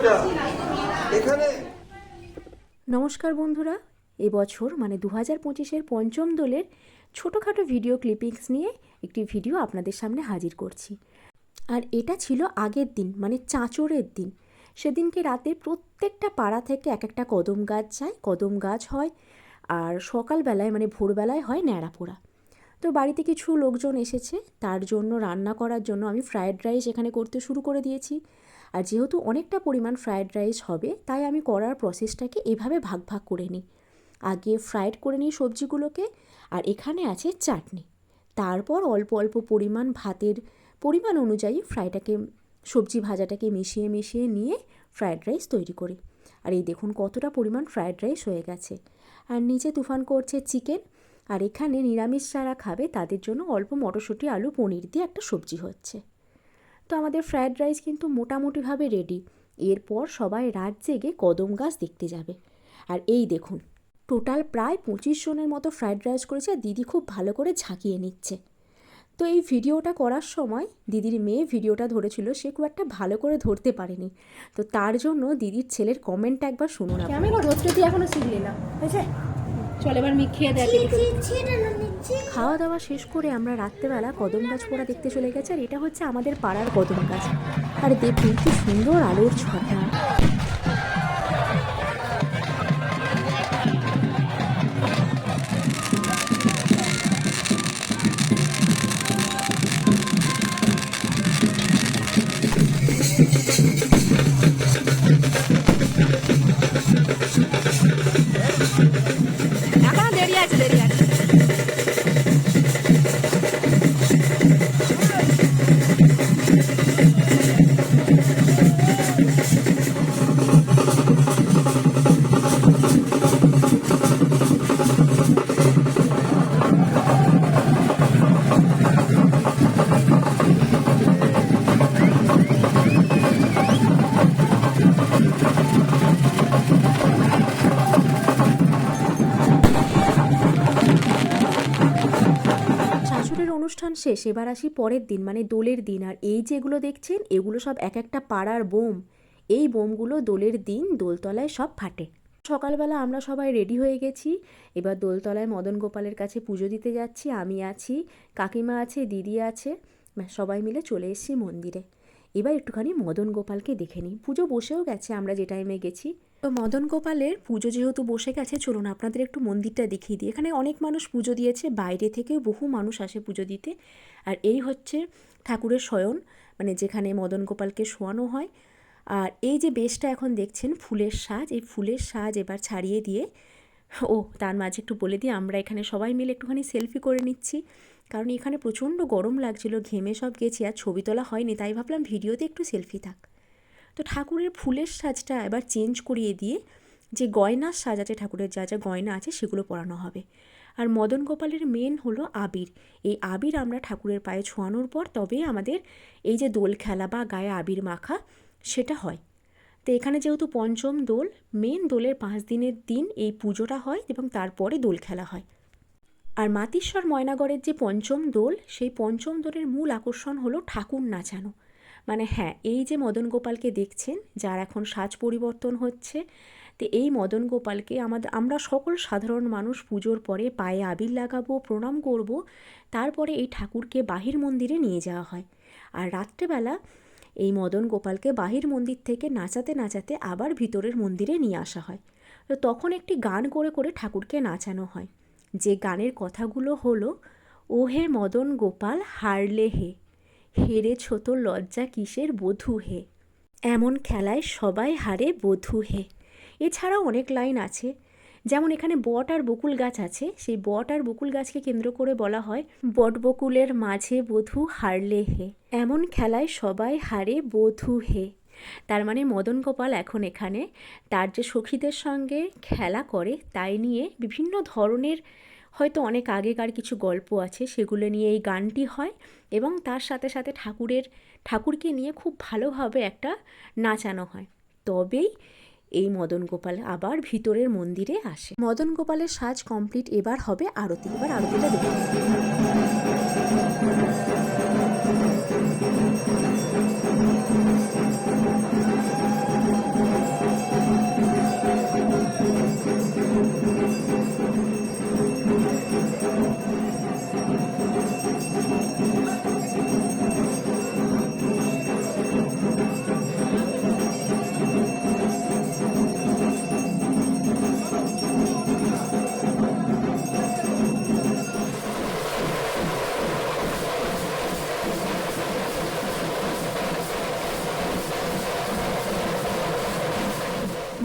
এটা। এখানে। নমস্কার বন্ধুরা এবছর মানে দু হাজার পঁচিশের পঞ্চম দোলের ছোটোখাটো ভিডিও ক্লিপিংস নিয়ে একটি ভিডিও আপনাদের সামনে হাজির করছি। আর এটা ছিল আগের দিন মানে চাঁচরের দিন। সেদিনকে রাতে প্রত্যেকটা পাড়া থেকে এক একটা কদম গাছ যায়, কদম গাছ হয়, আর সকালবেলায় মানে ভোরবেলায় হয় ন্যাড়া পোড়া তো বাড়িতে কিছু লোকজন এসেছে, তার জন্য রান্না করার জন্য আমি ফ্রায়েড রাইস এখানে করতে শুরু করে দিয়েছি। আর যেহেতু অনেকটা পরিমাণ ফ্রায়েড রাইস হবে, তাই আমি করার প্রসেসটাকে এভাবে ভাগ ভাগ করে নিই। আগে ফ্রায়েড করে নিই সবজিগুলোকে, আর এখানে আছে চাটনি। তারপর অল্প অল্প পরিমাণ ভাতের পরিমাণ অনুযায়ী ফ্রাইটাকে সবজি ভাজাটাকে মিশিয়ে মিশিয়ে নিয়ে ফ্রায়েড রাইস তৈরি করি। আর এই দেখুন কতটা পরিমাণ ফ্রায়েড রাইস হয়ে গেছে। আর নিচে তুফান করছে চিকেন আর এখানে নিরামিষ যারা খাবে তাদের জন্য অল্প মটরশুঁটি, আলু, পনির দিয়ে একটা সবজি হচ্ছে। তো আমাদের ফ্রায়েড রাইস কিন্তু মোটামুটিভাবে রেডি এরপর সবাই রাত জেগে কদম গাছ দেখতে যাবে। আর এই দেখুন টোটাল প্রায় পঁচিশ জনের মতো ফ্রায়েড রাইস করেছে। আর দিদি খুব ভালো করে ঝাঁকিয়ে নিচ্ছে। তো এই ভিডিওটা করার সময় দিদির মেয়ে ভিডিওটা ধরেছিল সে খুব একটা ভালো করে ধরতে পারেনি। তো তার জন্য দিদির ছেলের কমেন্টটা একবার শুনুন। আমি না ধরতে দিয়ে এখনও শিখলি না। হয়েছে চল এবার মি খেয়ে দেখ। খাওয়া দাওয়া শেষ করে আমরা রাত্রেবেলা কদম গাছ পোড়া দেখতে চলে গেছি, আর এটা হচ্ছে আমাদের পাড়ার কদম গাছ। আর দেখুন কি সুন্দর আলোর ছটা। শেষ, এবার আসি পরের দিন মানে দোলের দিন। আর এই যেগুলো দেখছেন, এগুলো সব এক একটা পাড়ার বোম। এই বোমগুলো দোলের দিন, দোলতলায় সব ফাটে। সকালবেলা আমরা সবাই রেডি হয়ে গেছি। এবার দোলতলায় মদন গোপালের কাছে পুজো দিতে যাচ্ছি। আমি আছি, কাকিমা আছে, দিদি আছে। সবাই মিলে চলে এসেছি মন্দিরে। এবার একটুখানি মদন গোপালকে দেখে নিই। পুজো বসেও গেছে, আমরা যে টাইমে গেছি। তো মদন গোপালের পুজো যেহেতু বসে গেছে, চলুন আপনাদের একটু মন্দিরটা দেখিয়ে দিই। এখানে অনেক মানুষ পুজো দিয়েছে, বাইরে থেকেও বহু মানুষ আসে পুজো দিতে। আর এই হচ্ছে ঠাকুরের শয়ন মানে যেখানে মদন গোপালকে শোয়ানো হয়। আর এই যে বেশটা এখন দেখছেন, ফুলের সাজ, এই ফুলের সাজ এবার ছাড়িয়ে দিয়ে ও, তার মাঝে একটু বলে দিই, আমরা এখানে সবাই মিলে একটুখানি সেলফি করে নিচ্ছি। কারণ এখানে প্রচণ্ড গরম লাগছিল, ঘেমে সব গেছি, আর ছবি তোলা হয়নি, তাই ভাবলাম ভিডিওতে একটু সেলফি থাক। তো ঠাকুরের ফুলের সাজটা এবার চেঞ্জ করিয়ে দিয়ে, যে গয়নার সাজ আছে ঠাকুরের যা যা গয়না আছে, সেগুলো পরানো হবে। আর মদন গোপালের মেন হলো আবির। এই আবির আমরা ঠাকুরের পায়ে ছোঁয়ানোর পর তবে আমাদের এই যে দোল খেলা বা গায়ে আবির মাখা, সেটা হয়। তো এখানে যেহেতু পঞ্চম দোল মেন দোলের পাঁচ দিনের দিন এই পুজোটা হয় এবং তারপরে দোল খেলা হয়। আর মাতিশ্বর ময়নাগড়ের যে পঞ্চম দোল, সেই পঞ্চম দোলের মূল আকর্ষণ হলো ঠাকুর নাচানো। মানে হ্যাঁ এই যে মদন গোপালকে দেখছেন, যার এখন সাজ পরিবর্তন হচ্ছে, তো এই মদন গোপালকে আমাদের আমরা সকল সাধারণ মানুষ পুজোর পরে পায়ে আবির লাগাবো, প্রণাম করব, তারপরে এই ঠাকুরকে বাহির মন্দিরে নিয়ে যাওয়া হয়। আর রাত্রেবেলা এই মদন গোপালকে বাহির মন্দির থেকে নাচাতে নাচাতে আবার ভিতরের মন্দিরে নিয়ে আসা হয়। তো তখন একটি গান করে করে ঠাকুরকে নাচানো হয়। যে গানের কথাগুলো হলো ও হে মদন গোপাল, হারলে হে হেরেছ তো লজ্জা কিসের বধূ হে, এমন খেলায় সবাই হারে বধূ হে। এছাড়াও অনেক লাইন আছে। যেমন এখানে বট আর বকুল গাছ আছে, সেই বট আর বকুল গাছকে কেন্দ্র করে বলা হয় বট বকুলের মাঝে বধূ হারলে হে। এমন খেলায় সবাই হারে বধূ হে। তার মানে মদন গোপাল এখন এখানে তার যে সখীদের সঙ্গে খেলা করে, তাই নিয়ে বিভিন্ন ধরনের হয়তো অনেক আগেকার কিছু গল্প আছে, সেগুলো নিয়ে এই গানটি হয় এবং তার সাথে সাথে ঠাকুরের, ঠাকুরকে নিয়ে খুব ভালোভাবে একটা নাচানো হয়। তবেই এই মদন গোপাল আবার ভিতরের মন্দিরে আসে মদন গোপালের সাজ কমপ্লিট এবার হবে আরতি এবার আরতিটা দেখে নিই।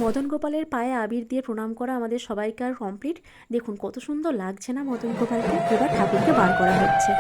মদন গোপালের পায়ে আবির দিয়ে প্রণাম করা আমাদের সবাইকার কমপ্লিট দেখুন, কত সুন্দর লাগছে না মদন গোপালকে। এবার ঠাকুরকে বার করা হচ্ছে।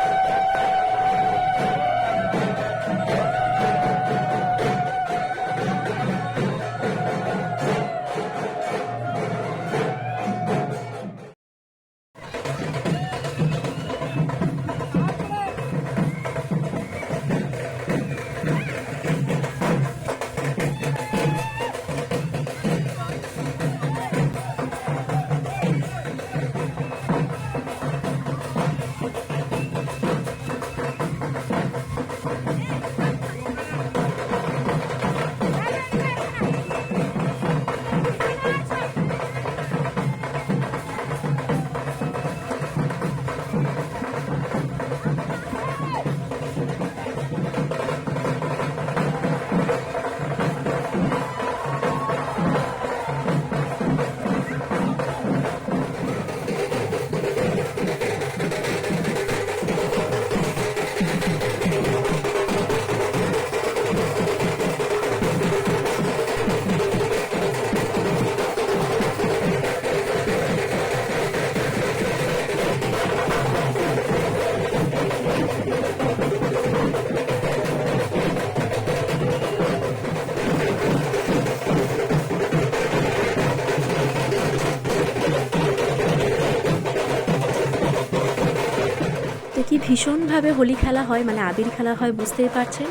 কি ভীষণভাবে হোলি খেলা হয় মানে আবির খেলা হয় বুঝতেই পারছেন?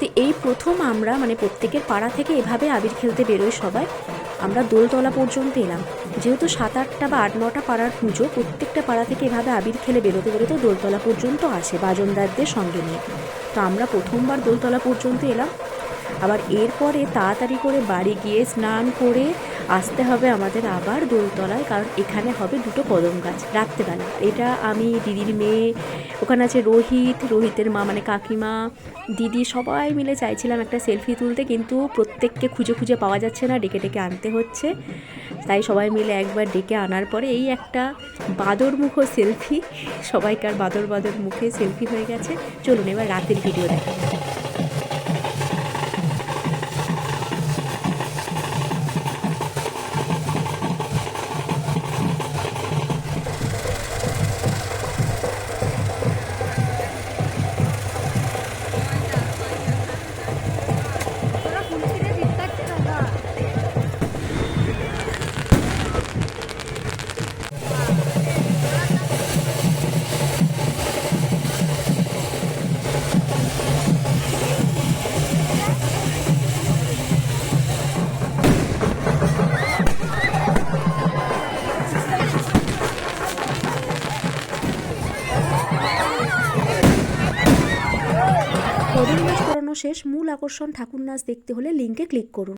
তো এই প্রথম আমরা মানে প্রত্যেকের পাড়া থেকে এভাবে আবির খেলতে বেরোই সবাই। আমরা দোলতলা পর্যন্ত এলাম। যেহেতু সাত আটটা বা আট নটা পাড়ার পুজো, প্রত্যেকটা পাড়া থেকে এভাবে আবির খেলে বেরোতে বেরোতে দোলতলা পর্যন্ত আসে বাজনদারদের সঙ্গে নিয়ে। তো আমরা প্রথমবার দোলতলা পর্যন্ত এলাম। আবার এরপরে তাড়াতাড়ি করে বাড়ি গিয়ে স্নান করে আসতে হবে আমাদের আবার দোলতলায়, কারণ এখানে হবে দুটো কদম গাছ রাত্রেবেলা। এটা আমি, দিদির মেয়ে, ওখানে আছে রোহিত, রোহিতের মা মানে কাকিমা, দিদি সবাই মিলে চাইছিলাম একটা সেলফি তুলতে, কিন্তু প্রত্যেককে খুঁজে খুঁজে পাওয়া যাচ্ছে না, ডেকে ডেকে আনতে হচ্ছে। তাই সবাই মিলে একবার ডেকে আনার পরে এই একটা বাদর মুখ সেলফি সবাইকার বাদর বাদর মুখে সেলফি হয়ে গেছে। চলুন এবার রাতের ভিডিও দেখা। যাক। কদম নাচ করানো শেষ মূল আকর্ষণ ঠাকুর নাচ দেখতে হলে লিঙ্কে ক্লিক করুন